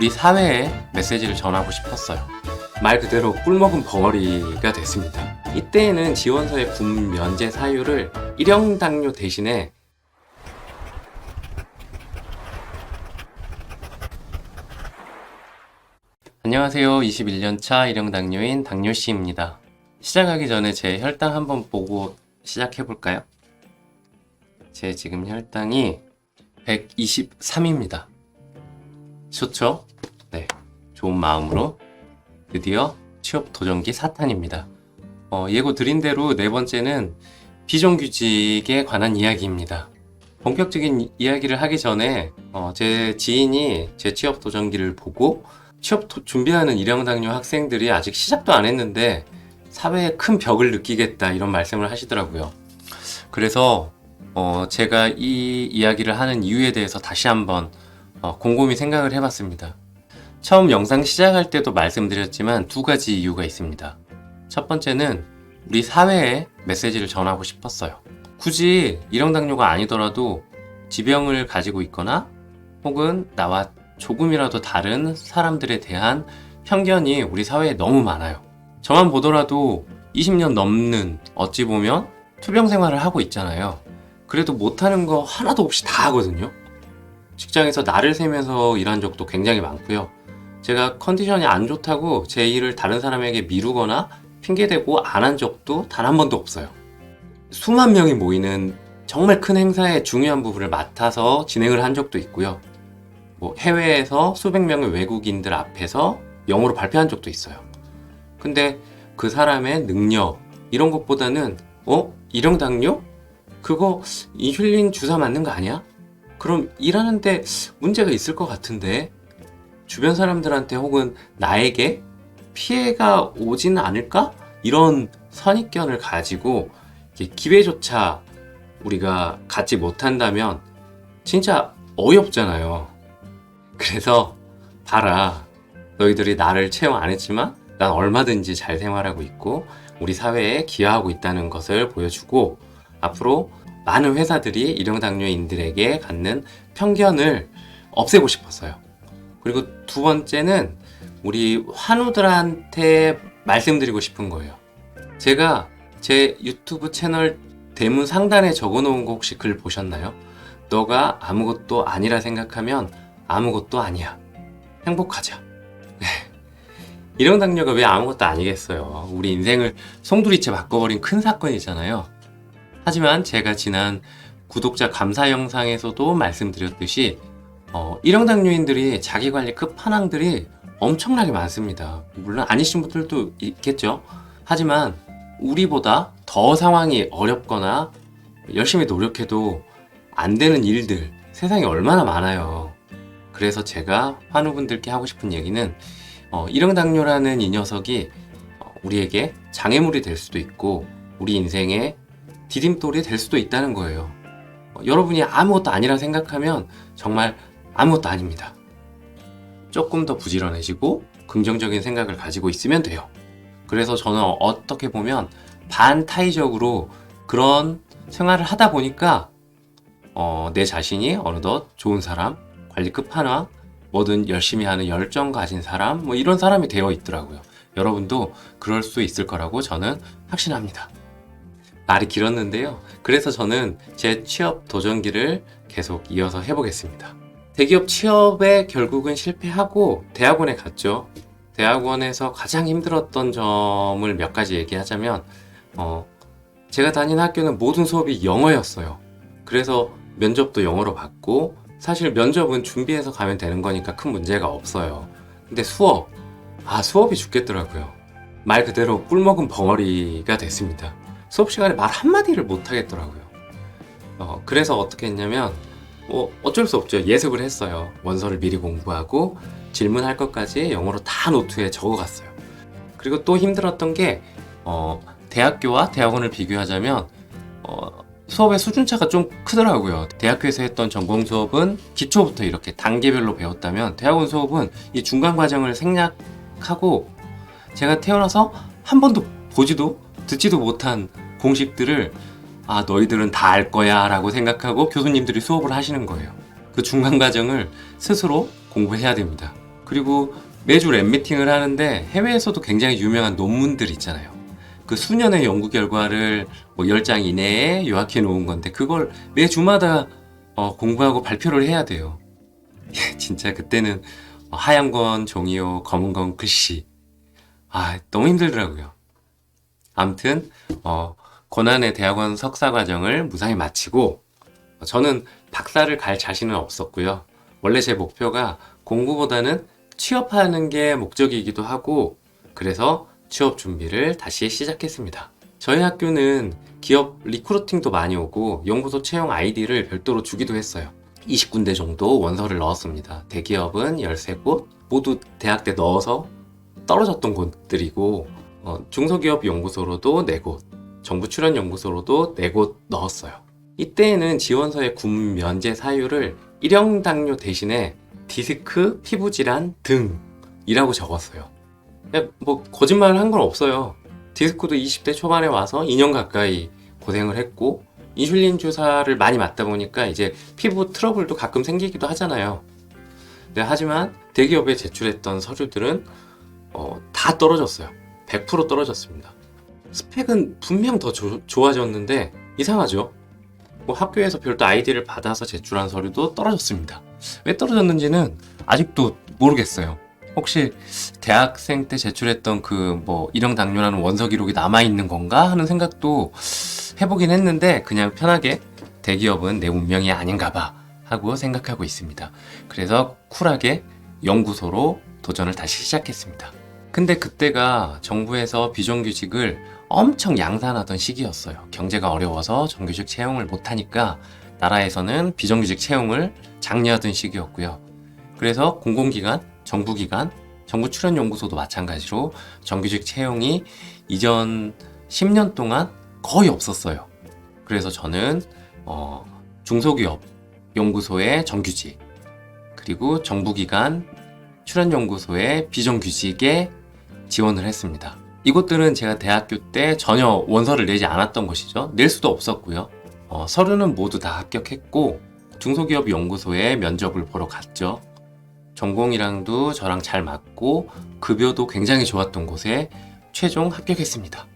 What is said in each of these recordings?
우리 사회에 메시지를 전하고 싶었어요. 말 그대로 꿀먹은 벙어리가 됐습니다. 이때에는 지원서의 군 면제 사유를 일형 당뇨 대신에 안녕하세요. 21년차 일형 당뇨인 당뇨씨입니다. 시작하기 전에 제 혈당 한번 보고 시작해볼까요? 제 지금 혈당이 123입니다. 좋죠? 네. 좋은 마음으로 드디어 취업 도전기 사탄입니다. 어, 예고 드린 대로 네 번째는 비정규직에 관한 이야기입니다. 본격적인 이- 이야기를 하기 전에 어, 제 지인이 제 취업 도전기를 보고 취업 도- 준비하는 일형당뇨 학생들이 아직 시작도 안 했는데 사회에 큰 벽을 느끼겠다 이런 말씀을 하시더라고요. 그래서 어, 제가 이 이야기를 하는 이유에 대해서 다시 한번 어, 곰곰이 생각을 해봤습니다. 처음 영상 시작할 때도 말씀드렸지만 두 가지 이유가 있습니다. 첫 번째는 우리 사회에 메시지를 전하고 싶었어요. 굳이 일형 당뇨가 아니더라도 지병을 가지고 있거나 혹은 나와 조금이라도 다른 사람들에 대한 편견이 우리 사회에 너무 많아요. 저만 보더라도 20년 넘는 어찌 보면 투병 생활을 하고 있잖아요. 그래도 못하는 거 하나도 없이 다 하거든요. 직장에서 나를 세면서 일한 적도 굉장히 많고요. 제가 컨디션이 안 좋다고 제 일을 다른 사람에게 미루거나 핑계대고 안 한 적도 단 한 번도 없어요. 수만 명이 모이는 정말 큰 행사의 중요한 부분을 맡아서 진행을 한 적도 있고요. 뭐 해외에서 수백 명의 외국인들 앞에서 영어로 발표한 적도 있어요. 근데 그 사람의 능력 이런 것보다는 어 일형 당뇨 그거 인슐린 주사 맞는 거 아니야? 그럼 일하는데 문제가 있을 것 같은데 주변 사람들한테 혹은 나에게 피해가 오진 않을까? 이런 선입견을 가지고 기회조차 우리가 갖지 못한다면 진짜 어이없잖아요. 그래서 봐라. 너희들이 나를 채용 안 했지만 난 얼마든지 잘 생활하고 있고 우리 사회에 기여하고 있다는 것을 보여주고 앞으로 많은 회사들이 일용당뇨인들에게 갖는 편견을 없애고 싶었어요. 그리고 두 번째는 우리 환우들한테 말씀드리고 싶은 거예요. 제가 제 유튜브 채널 대문 상단에 적어 놓은 거 혹시 글 보셨나요? 너가 아무것도 아니라 생각하면 아무것도 아니야. 행복하자. 네. 일용당뇨가 왜 아무것도 아니겠어요. 우리 인생을 송두리째 바꿔버린 큰 사건이잖아요. 하지만 제가 지난 구독자 감사 영상에서도 말씀드렸듯이 어, 일형당뇨인들이 자기관리 끝판왕들이 엄청나게 많습니다. 물론 아니신 분들도 있겠죠. 하지만 우리보다 더 상황이 어렵거나 열심히 노력해도 안 되는 일들 세상에 얼마나 많아요. 그래서 제가 환우분들께 하고 싶은 얘기는 어, 일형당뇨라는 이 녀석이 어, 우리에게 장애물이 될 수도 있고 우리 인생의 디딤돌이 될 수도 있다는 거예요. 어, 여러분이 아무것도 아니라 생각하면 정말 아무것도 아닙니다. 조금 더 부지런해지고 긍정적인 생각을 가지고 있으면 돼요. 그래서 저는 어떻게 보면 반타의적으로 그런 생활을 하다 보니까 어, 내 자신이 어느덧 좋은 사람, 관리 끝판왕, 뭐든 열심히 하는 열정 가진 사람, 뭐 이런 사람이 되어 있더라고요. 여러분도 그럴 수 있을 거라고 저는 확신합니다. 말이 길었는데요. 그래서 저는 제 취업 도전기를 계속 이어서 해보겠습니다. 대기업 취업에 결국은 실패하고 대학원에 갔죠. 대학원에서 가장 힘들었던 점을 몇 가지 얘기하자면, 어, 제가 다닌 학교는 모든 수업이 영어였어요. 그래서 면접도 영어로 받고, 사실 면접은 준비해서 가면 되는 거니까 큰 문제가 없어요. 근데 수업, 아, 수업이 죽겠더라고요. 말 그대로 꿀먹은 벙어리가 됐습니다. 수업 시간에 말 한마디를 못 하겠더라고요. 어, 그래서 어떻게 했냐면, 뭐 어쩔 수 없죠. 예습을 했어요. 원서를 미리 공부하고 질문할 것까지 영어로 다 노트에 적어갔어요. 그리고 또 힘들었던 게 어, 대학교와 대학원을 비교하자면 어, 수업의 수준차가 좀 크더라고요. 대학교에서 했던 전공 수업은 기초부터 이렇게 단계별로 배웠다면 대학원 수업은 이 중간 과정을 생략하고 제가 태어나서 한 번도 보지도 듣지도 못한 공식들을 아, 너희들은 다 알 거야 라고 생각하고 교수님들이 수업을 하시는 거예요. 그 중간 과정을 스스로 공부해야 됩니다. 그리고 매주 랩미팅을 하는데 해외에서도 굉장히 유명한 논문들 있잖아요. 그 수년의 연구 결과를 뭐 10장 이내에 요약해 놓은 건데 그걸 매주마다 어, 공부하고 발표를 해야 돼요. 예, 진짜 그때는 하얀 건 종이요, 검은 건 글씨. 아, 너무 힘들더라고요. 암튼, 어, 고난의 대학원 석사 과정을 무사히 마치고, 어, 저는 박사를 갈 자신은 없었고요. 원래 제 목표가 공부보다는 취업하는 게 목적이기도 하고, 그래서 취업 준비를 다시 시작했습니다. 저희 학교는 기업 리크루팅도 많이 오고, 연구소 채용 아이디를 별도로 주기도 했어요. 20군데 정도 원서를 넣었습니다. 대기업은 13곳, 모두 대학 때 넣어서 떨어졌던 곳들이고, 어, 중소기업 연구소로도 4곳, 정부 출연 연구소로도 4곳 넣었어요. 이때에는 지원서의 군 면제 사유를 일형 당뇨 대신에 디스크, 피부 질환 등이라고 적었어요. 뭐 거짓말 한 건 없어요. 디스크도 20대 초반에 와서 2년 가까이 고생을 했고 인슐린 주사를 많이 맞다 보니까 이제 피부 트러블도 가끔 생기기도 하잖아요. 네, 하지만 대기업에 제출했던 서류들은 어, 다 떨어졌어요. 100% 떨어졌습니다. 스펙은 분명 더 조- 좋아졌는데 이상하죠? 뭐 학교에서 별도 아이디를 받아서 제출한 서류도 떨어졌습니다. 왜 떨어졌는지는 아직도 모르겠어요. 혹시 대학생 때 제출했던 그 뭐 일형 당뇨라는 원서 기록이 남아 있는 건가 하는 생각도 해보긴 했는데 그냥 편하게 대기업은 내 운명이 아닌가 봐 하고 생각하고 있습니다. 그래서 쿨하게 연구소로 도전을 다시 시작했습니다. 근데 그때가 정부에서 비정규직을 엄청 양산하던 시기였어요. 경제가 어려워서 정규직 채용을 못하니까 나라에서는 비정규직 채용을 장려하던 시기였고요. 그래서 공공기관, 정부기관, 정부 출연 연구소도 마찬가지로 정규직 채용이 이전 10년 동안 거의 없었어요. 그래서 저는 어, 중소기업 연구소의 정규직 그리고 정부기관 출연연구소의 비정규직에 지원을 했습니다. 이곳들은 제가 대학교 때 전혀 원서를 내지 않았던 것이죠. 낼 수도 없었고요. 어, 서류는 모두 다 합격했고 중소기업 연구소에 면접을 보러 갔죠. 전공이랑도 저랑 잘 맞고 급여도 굉장히 좋았던 곳에 최종 합격했습니다.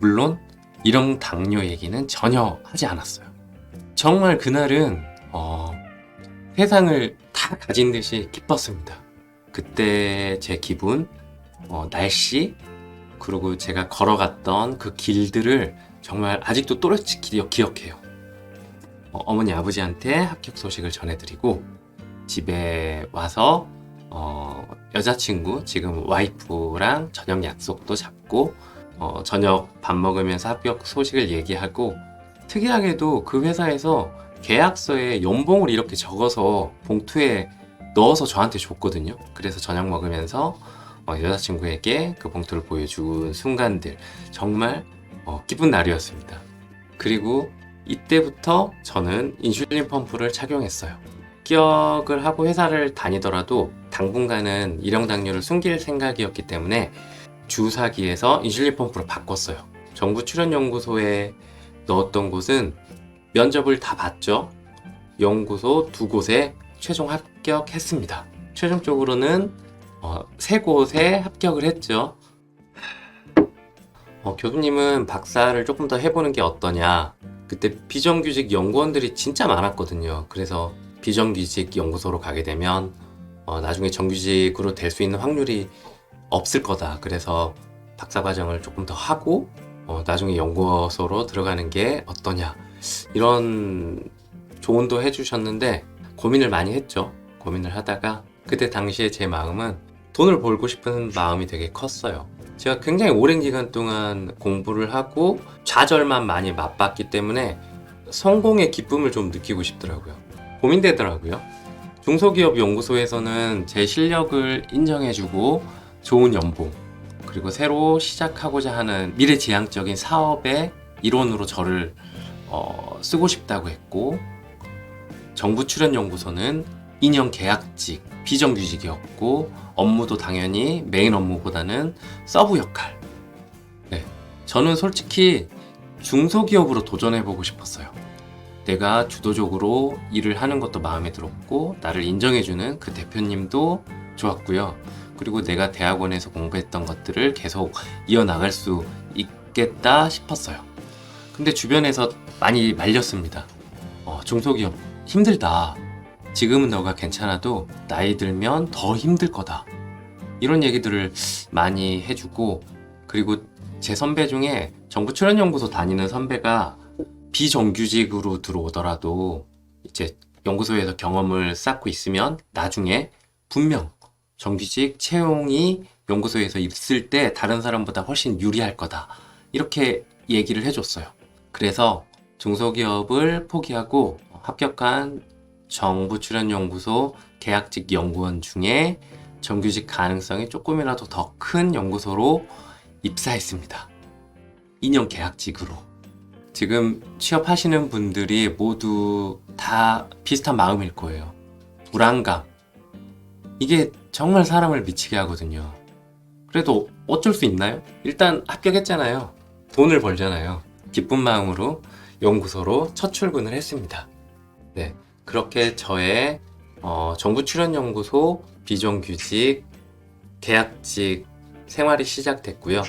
물론 이런 당뇨 얘기는 전혀 하지 않았어요. 정말 그날은 어, 세상을 다 가진 듯이 기뻤습니다. 그때 제 기분, 어, 날씨, 그리고 제가 걸어갔던 그 길들을 정말 아직도 또렷이 기억, 기억해요. 어, 어머니 아버지한테 합격 소식을 전해드리고 집에 와서 어, 여자친구 지금 와이프랑 저녁 약속도 잡고 어, 저녁 밥 먹으면서 합격 소식을 얘기하고 특이하게도 그 회사에서 계약서에 연봉을 이렇게 적어서 봉투에 넣어서 저한테 줬거든요. 그래서 저녁 먹으면서 어, 여자친구에게 그 봉투를 보여준 순간들 정말 어, 기쁜 날이었습니다. 그리고 이때부터 저는 인슐린 펌프를 착용했어요. 기억을 하고 회사를 다니더라도 당분간은 일형 당뇨를 숨길 생각이었기 때문에 주사기에서 인슐린 펌프로 바꿨어요. 정부 출연 연구소에 넣었던 곳은 면접을 다 봤죠. 연구소 두 곳에 최종 합격했습니다. 최종적으로는 어, 세 곳에 합격을 했죠. 어, 교수님은 박사를 조금 더 해보는 게 어떠냐. 그때 비정규직 연구원들이 진짜 많았거든요. 그래서 비정규직 연구소로 가게 되면 어, 나중에 정규직으로 될 수 있는 확률이 없을 거다. 그래서 박사 과정을 조금 더 하고 어, 나중에 연구소로 들어가는 게 어떠냐. 이런 조언도 해주셨는데 고민을 많이 했죠. 고민을 하다가 그때 당시에 제 마음은 돈을 벌고 싶은 마음이 되게 컸어요. 제가 굉장히 오랜 기간 동안 공부를 하고 좌절만 많이 맛봤기 때문에 성공의 기쁨을 좀 느끼고 싶더라고요. 고민되더라고요. 중소기업 연구소에서는 제 실력을 인정해주고 좋은 연봉 그리고 새로 시작하고자 하는 미래 지향적인 사업의 일원으로 저를 어, 쓰고 싶다고 했고 정부 출연 연구소는 2년 계약직 비정규직이었고 업무도 당연히 메인 업무보다는 서브 역할. 네, 저는 솔직히 중소기업으로 도전해보고 싶었어요. 내가 주도적으로 일을 하는 것도 마음에 들었고 나를 인정해주는 그 대표님도 좋았고요. 그리고 내가 대학원에서 공부했던 것들을 계속 이어나갈 수 있겠다 싶었어요. 근데 주변에서 많이 말렸습니다. 어, 중소기업 힘들다. 지금은 너가 괜찮아도 나이 들면 더 힘들 거다. 이런 얘기들을 많이 해주고 그리고 제 선배 중에 정부 출연연구소 다니는 선배가 비정규직으로 들어오더라도 이제 연구소에서 경험을 쌓고 있으면 나중에 분명 정규직 채용이 연구소에서 있을 때 다른 사람보다 훨씬 유리할 거다. 이렇게 얘기를 해줬어요. 그래서 중소기업을 포기하고 합격한 정부 출연 연구소 계약직 연구원 중에 정규직 가능성이 조금이라도 더 큰 연구소로 입사했습니다. 2년 계약직으로. 지금 취업하시는 분들이 모두 다 비슷한 마음일 거예요. 불안감. 이게 정말 사람을 미치게 하거든요. 그래도 어쩔 수 있나요? 일단 합격했잖아요. 돈을 벌잖아요. 기쁜 마음으로 연구소로 첫 출근을 했습니다. 네. 그렇게 저의 어, 정부 출연 연구소 비정규직 계약직 생활이 시작됐고요.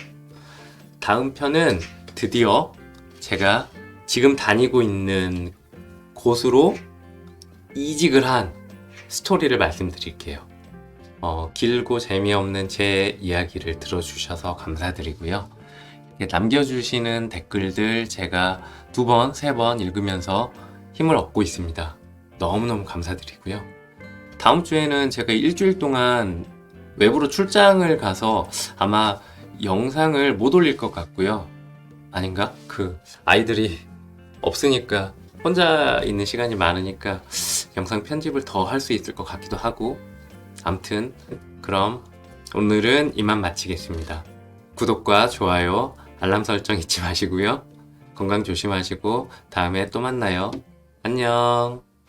다음 편은 드디어 제가 지금 다니고 있는 곳으로 이직을 한 스토리를 말씀드릴게요. 어, 길고 재미없는 제 이야기를 들어주셔서 감사드리고요. 남겨주시는 댓글들 제가 두 번, 세 번 읽으면서 힘을 얻고 있습니다. 너무너무 감사드리고요. 다음 주에는 제가 일주일 동안 외부로 출장을 가서 아마 영상을 못 올릴 것 같고요. 아닌가? 그 아이들이 없으니까 혼자 있는 시간이 많으니까 영상 편집을 더 할 수 있을 것 같기도 하고 암튼 그럼 오늘은 이만 마치겠습니다. 구독과 좋아요, 알람 설정 잊지 마시고요. 건강 조심하시고 다음에 또 만나요. 안녕.